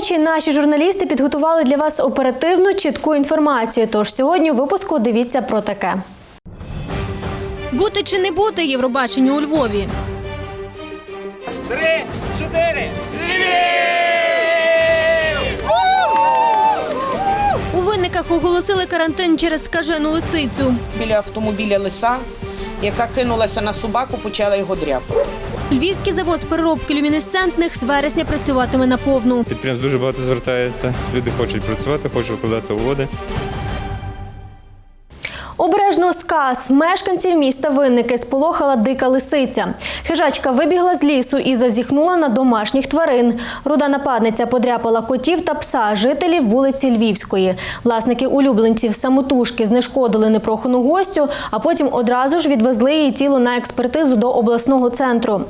очі наші журналісти підготували для вас оперативну чітку інформацію. Тож сьогодні у випуску дивіться про таке. Бути чи не бути Євробаченню у Львові? Три, чотири. У винниках оголосили карантин через скажену лисицю. біля автомобіля лиса, яка кинулася на собаку, почала його дряпати. Львівський завод з переробки люмінесцентних з вересня працюватиме наповну. Підприємств дуже багато звертається. Люди хочуть працювати, хочуть викладати угоди. Обережно сказ мешканців міста Винники сполохала дика лисиця. Хижачка вибігла з лісу і зазіхнула на домашніх тварин. Руда нападниця подряпала котів та пса жителів вулиці Львівської. Власники улюбленців самотужки знешкодили непрохану гостю, а потім одразу ж відвезли її тіло на експертизу до обласного центру.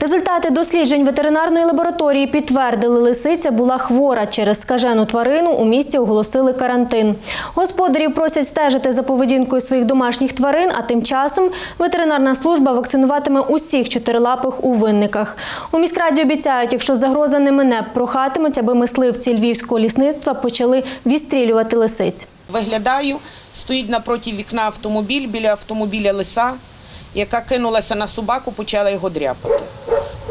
Результати досліджень ветеринарної лабораторії підтвердили, лисиця була хвора через скажену тварину. У місті оголосили карантин. Господарів просять стежити за поведінкою своїх домашніх тварин, а тим часом ветеринарна служба вакцинуватиме усіх чотирилапих у винниках. У міськраді обіцяють, якщо загроза не мине, прохатимуть, аби мисливці львівського лісництва почали відстрілювати лисиць. Виглядаю, стоїть напроти вікна автомобіль, біля автомобіля лиса, яка кинулася на собаку, почала його дряпати.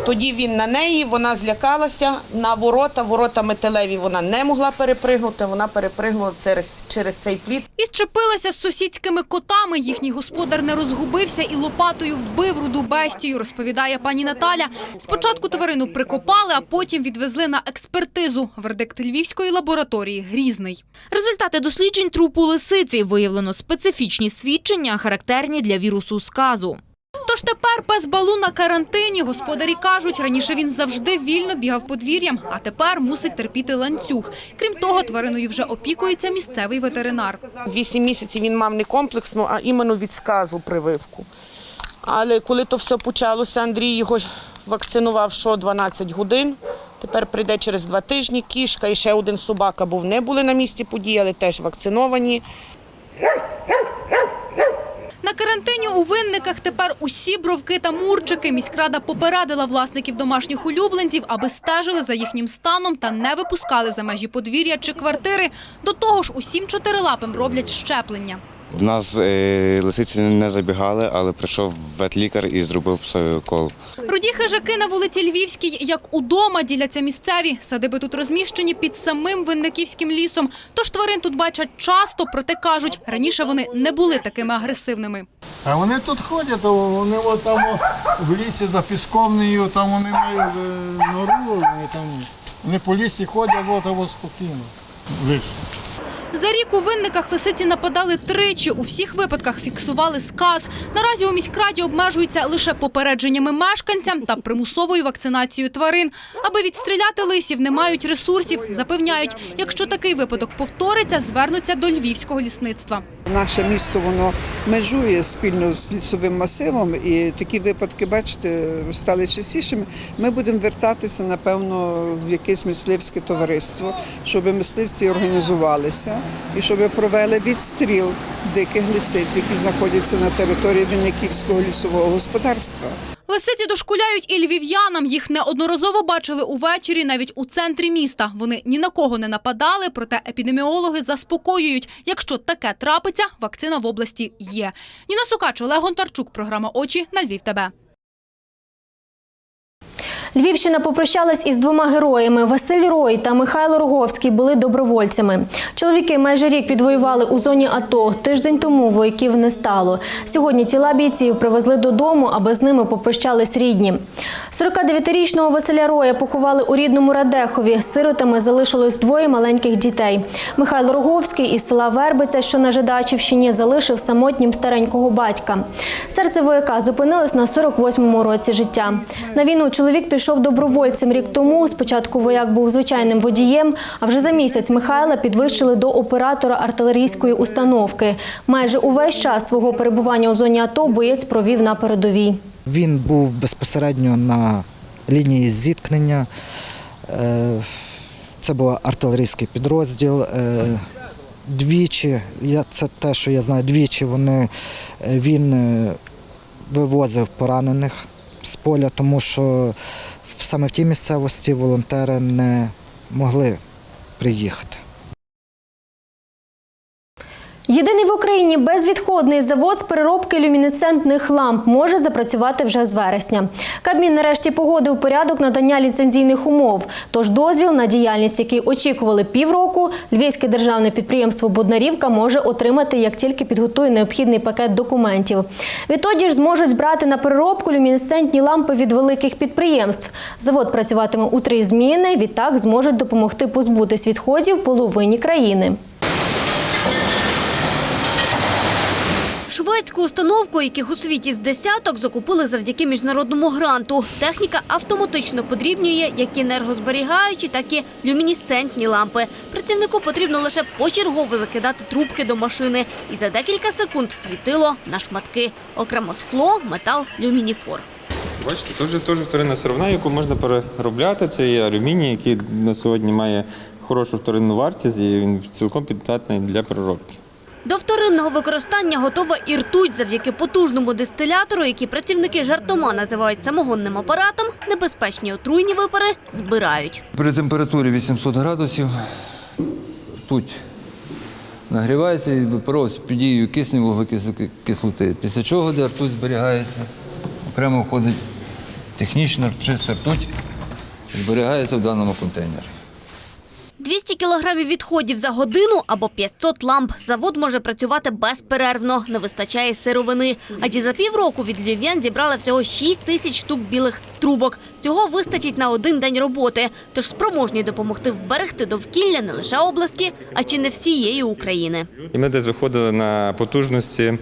Тоді він на неї, вона злякалася на ворота, ворота металеві вона не могла перепригнути, вона перепригнула через, через цей плід. І зчепилася з сусідськими котами. Їхній господар не розгубився і лопатою вбив руду бестію, розповідає пані Наталя. Спочатку тварину прикопали, а потім відвезли на експертизу. Вердикт львівської лабораторії грізний. Результати досліджень трупу лисиці виявлено специфічні свідчення, характерні для вірусу сказу. Тож тепер пес Балу на карантині. Господарі кажуть, раніше він завжди вільно бігав подвір'ям, а тепер мусить терпіти ланцюг. Крім того, твариною вже опікується місцевий ветеринар. Вісім місяців він мав не комплексну, а іменно від сказу прививку. Але коли то все почалося, Андрій його вакцинував що 12 годин. Тепер прийде через два тижні кішка і ще один собака був. Не були на місці події, але теж вакциновані. На карантині у винниках тепер усі бровки та мурчики. Міськрада попередила власників домашніх улюбленців, аби стежили за їхнім станом та не випускали за межі подвір'я чи квартири. До того ж, усім чотирилапим роблять щеплення. До нас е, лисиці не забігали, але прийшов ветлікар і зробив псовий укол. Руді хижаки на вулиці Львівській, як удома, діляться місцеві. Садиби тут розміщені під самим винниківським лісом. Тож тварин тут бачать часто, проте кажуть, раніше вони не були такими агресивними. А вони тут ходять, вони от там в лісі за пісковнею, там вони мають е, нору, вони там вони по лісі ходять, от або спокійно. в Ліс. За рік у винниках лисиці нападали тричі. У всіх випадках фіксували сказ. Наразі у міськраді обмежуються лише попередженнями мешканцям та примусовою вакцинацією тварин. Аби відстріляти лисів, не мають ресурсів. Запевняють, якщо такий випадок повториться, звернуться до львівського лісництва. Наше місто воно межує спільно з лісовим масивом, і такі випадки, бачите, стали частішими. Ми будемо вертатися, напевно, в якесь мисливське товариство, щоб мисливці організувалися і щоб провели відстріл диких лисиць, які знаходяться на території Винниківського лісового господарства. Лисиці дошкуляють і львів'янам. Їх неодноразово бачили увечері навіть у центрі міста. Вони ні на кого не нападали, проте епідеміологи заспокоюють. Якщо таке трапиться, вакцина в області є. Ніна Сукач, Олег Гонтарчук, програма «Очі» на Львів ТБ. Львівщина попрощалась із двома героями. Василь Рой та Михайло Роговський були добровольцями. Чоловіки майже рік відвоювали у зоні АТО. Тиждень тому вояків не стало. Сьогодні тіла бійців привезли додому, аби з ними попрощались рідні. 49-річного Василя Роя поховали у рідному Радехові. Сиротами залишилось двоє маленьких дітей. Михайло Роговський із села Вербиця, що на Жидачівщині, залишив самотнім старенького батька. Серце вояка зупинилось на 48-му році життя. На війну чоловік пішов добровольцем рік тому. Спочатку вояк був звичайним водієм, а вже за місяць Михайла підвищили до оператора артилерійської установки. Майже увесь час свого перебування у зоні АТО боєць провів на передовій. Він був безпосередньо на лінії зіткнення. Е, Це був артилерійський підрозділ. Е, Двічі, це те, що я знаю, двічі вони, е, він вивозив поранених з поля, тому що саме в тій місцевості волонтери не могли приїхати. Єдиний в Україні безвідходний завод з переробки люмінесцентних ламп може запрацювати вже з вересня. Кабмін нарешті погодив порядок надання ліцензійних умов. Тож дозвіл на діяльність, який очікували півроку, львівське державне підприємство Буднарівка може отримати, як тільки підготує необхідний пакет документів. Відтоді ж зможуть збирати на переробку люмінесцентні лампи від великих підприємств. Завод працюватиме у три зміни. Відтак зможуть допомогти позбутись відходів половині країни. Шведську установку, яких у світі з десяток, закупили завдяки міжнародному гранту. Техніка автоматично подрібнює як енергозберігаючі, так і люмінесцентні лампи. Працівнику потрібно лише почергово закидати трубки до машини. І за декілька секунд світило на шматки. Окремо скло, метал, люмініфор. Бачите, тут же теж вторинна сировина, яку можна переробляти. Це є алюміній, який на сьогодні має хорошу вторинну вартість і він цілком піддатний для переробки. До вторинного використання готова і ртуть завдяки потужному дистилятору, який працівники жартома називають самогонним апаратом, небезпечні отруйні випари збирають. При температурі 800 градусів ртуть нагрівається і випаровується під дією кисню вуглекислоти. Після чого де ртуть зберігається, окремо входить технічна чиста ртуть, зберігається в даному контейнері. 200 кілограмів відходів за годину або 500 ламп. Завод може працювати безперервно, не вистачає сировини. Адже за півроку від львів'ян зібрали всього 6 тисяч штук білих трубок. Цього вистачить на один день роботи. Тож спроможні допомогти вберегти довкілля не лише області, а чи не всієї України. І ми десь виходили на потужності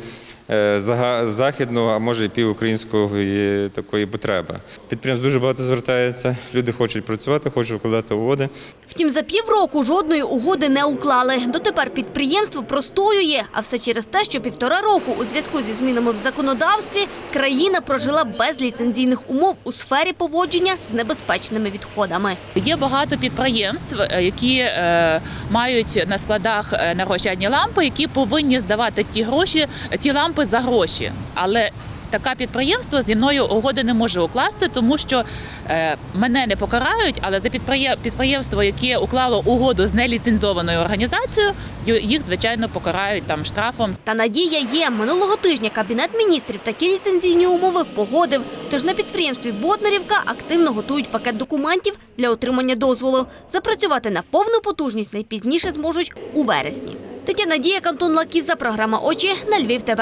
західного, а може і півукраїнської такої потреби. Підприємств дуже багато звертається, люди хочуть працювати, хочуть вкладати угоди. Втім, за півроку жодної угоди не уклали. Дотепер підприємство простоює, а все через те, що півтора року у зв'язку зі змінами в законодавстві країна прожила без ліцензійних умов у сфері поводження з небезпечними відходами. Є багато підприємств, е, які е, мають на складах е, нарощадні лампи, які повинні здавати ті гроші, ті лампи за гроші. Але таке підприємство зі мною угоди не може укласти, тому що е, мене не покарають, але за підприємство, яке уклало угоду з неліцензованою організацією, їх звичайно покарають там штрафом Та надія є. Минулого тижня Кабінет міністрів такі ліцензійні умови погодив. Тож на підприємстві Боднарівка активно готують пакет документів для отримання дозволу. Запрацювати на повну потужність найпізніше зможуть у вересні. Тетяна Діяк, Антон Лакіза, програма «Очі» на Львів ТВ.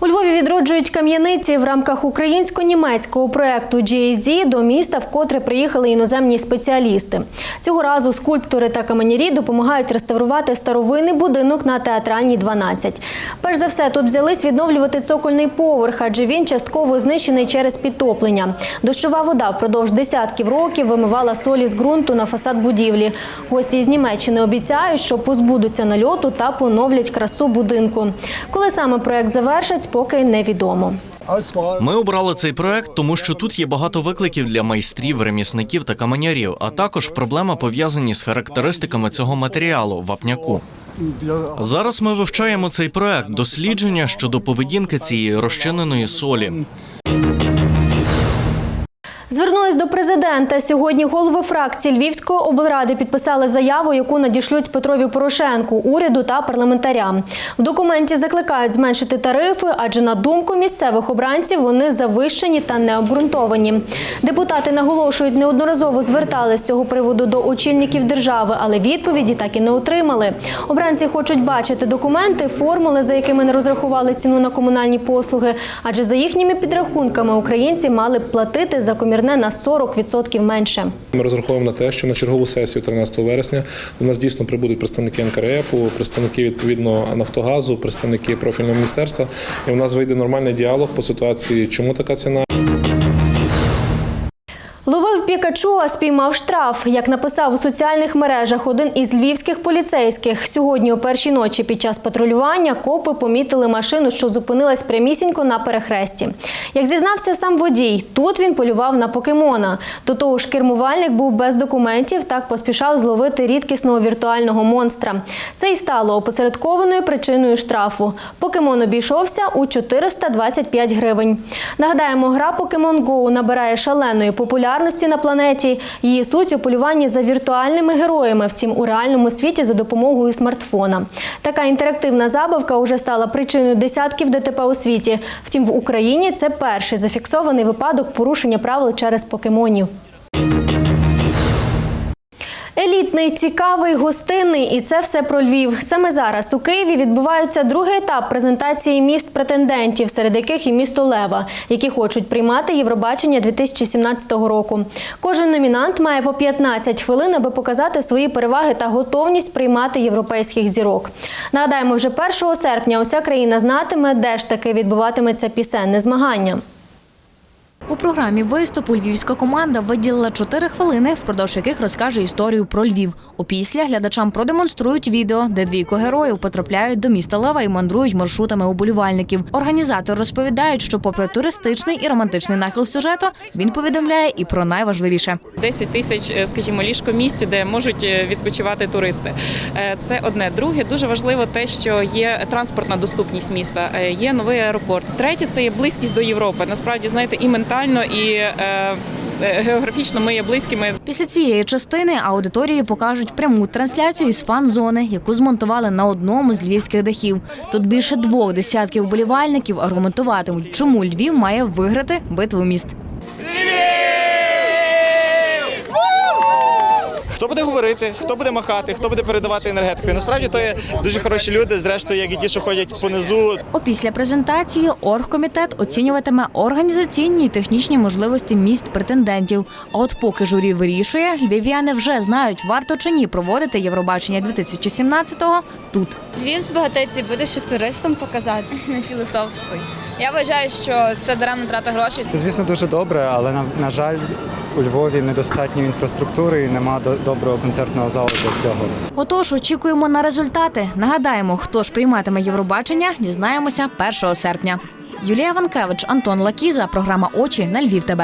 У Львові відроджують кам'яниці в рамках українсько-німецького проекту GAZ до міста вкотре приїхали іноземні спеціалісти. Цього разу скульптори та каменярі допомагають реставрувати старовинний будинок на театральній 12. Перш за все, тут взялись відновлювати цокольний поверх, адже він частково знищений через підтоплення. Дощова вода впродовж десятків років вимивала солі з ґрунту на фасад будівлі. Гості із Німеччини обіцяють, що позбудуться нальоту та поновлять красу будинку. Коли саме проект завершать, поки невідомо. Ми обрали цей проект, тому що тут є багато викликів для майстрів, ремісників та каменярів, а також проблема пов'язані з характеристиками цього матеріалу вапняку. Зараз ми вивчаємо цей проект дослідження щодо поведінки цієї розчиненої солі. Звернулись до президента. Сьогодні голови фракції Львівської облради підписали заяву, яку надішлють Петрові Порошенку, уряду та парламентарям. В документі закликають зменшити тарифи, адже на думку місцевих обранців вони завищені та необґрунтовані. Депутати наголошують, неодноразово звертались з цього приводу до очільників держави, але відповіді так і не отримали. Обранці хочуть бачити документи, формули, за якими не розрахували ціну на комунальні послуги, адже за їхніми підрахунками українці мали платити за комірне на 40% менше. Ми розраховуємо на те, що на чергову сесію 13 вересня у нас дійсно прибудуть представники НКРЕПу, представники відповідно Нафтогазу, представники профільного міністерства, і у нас вийде нормальний діалог по ситуації, чому така ціна. Ловив Пікачу, а спіймав штраф. Як написав у соціальних мережах один із львівських поліцейських, сьогодні о першій ночі під час патрулювання копи помітили машину, що зупинилась прямісінько на перехресті. Як зізнався сам водій, тут він полював на покемона. До того ж, кермувальник був без документів, так поспішав зловити рідкісного віртуального монстра. Це й стало опосередкованою причиною штрафу. Покемон обійшовся у 425 гривень. Нагадаємо, гра Pokemon Go набирає шаленої популярності на планеті. Її суть у полюванні за віртуальними героями, втім у реальному світі за допомогою смартфона. Така інтерактивна забавка уже стала причиною десятків ДТП у світі. Втім, в Україні це перший зафіксований випадок порушення правил через покемонів. Елітний, цікавий, гостинний і це все про Львів. Саме зараз у Києві відбувається другий етап презентації міст претендентів, серед яких і місто Лева, які хочуть приймати Євробачення 2017 року. Кожен номінант має по 15 хвилин, аби показати свої переваги та готовність приймати європейських зірок. Нагадаємо, вже 1 серпня уся країна знатиме, де ж таки відбуватиметься пісенне змагання. У програмі виступу львівська команда виділила 4 хвилини, впродовж яких розкаже історію про Львів. Опісля глядачам продемонструють відео, де двійко героїв потрапляють до міста Лева і мандрують маршрутами уболівальників. Організатори розповідають, що, попри туристичний і романтичний нахил сюжету, він повідомляє і про найважливіше. 10 тисяч, е, скажімо, ліжкомісць, де можуть е, відпочивати туристи. Е, Це одне. Друге, дуже важливо те, що є транспортна доступність міста, є новий аеропорт. Третє це є близькість до Європи. Насправді, знаєте, і ментально, і е, е, географічно ми є близькими. Після цієї частини аудиторії покажуть пряму трансляцію із фан-зони, яку змонтували на одному з львівських дахів. Тут більше двох десятків болівальників аргументуватимуть, чому Львів має виграти битву міст. Хто буде говорити, хто буде махати, хто буде передавати енергетику. І насправді то є дуже хороші люди, зрештою, як і ті, що ходять понизу. Опісля презентації оргкомітет оцінюватиме організаційні і технічні можливості міст претендентів. А от поки журі вирішує, львів'яни вже знають, варто чи ні проводити Євробачення 2017-го тут. Львів збагатиться і буде що туристам показати. Не філософствуй. Я вважаю, що це даремна трата грошей. Це, звісно, дуже добре, але на, на жаль, у Львові недостатньо інфраструктури і нема до- доброго концертного залу для цього. Отож, очікуємо на результати. Нагадаємо, хто ж прийматиме Євробачення, дізнаємося 1 серпня. Юлія Ванкевич, Антон Лакіза, програма Очі на Львів. ТБ.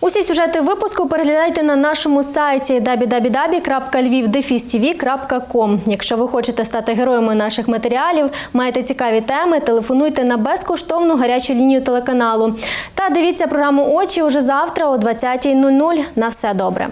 Усі сюжети випуску переглядайте на нашому сайті www.lvivdefistv.com. Якщо ви хочете стати героями наших матеріалів, маєте цікаві теми, телефонуйте на безкоштовну гарячу лінію телеканалу. Та дивіться програму Очі уже завтра о 20.00. На все добре.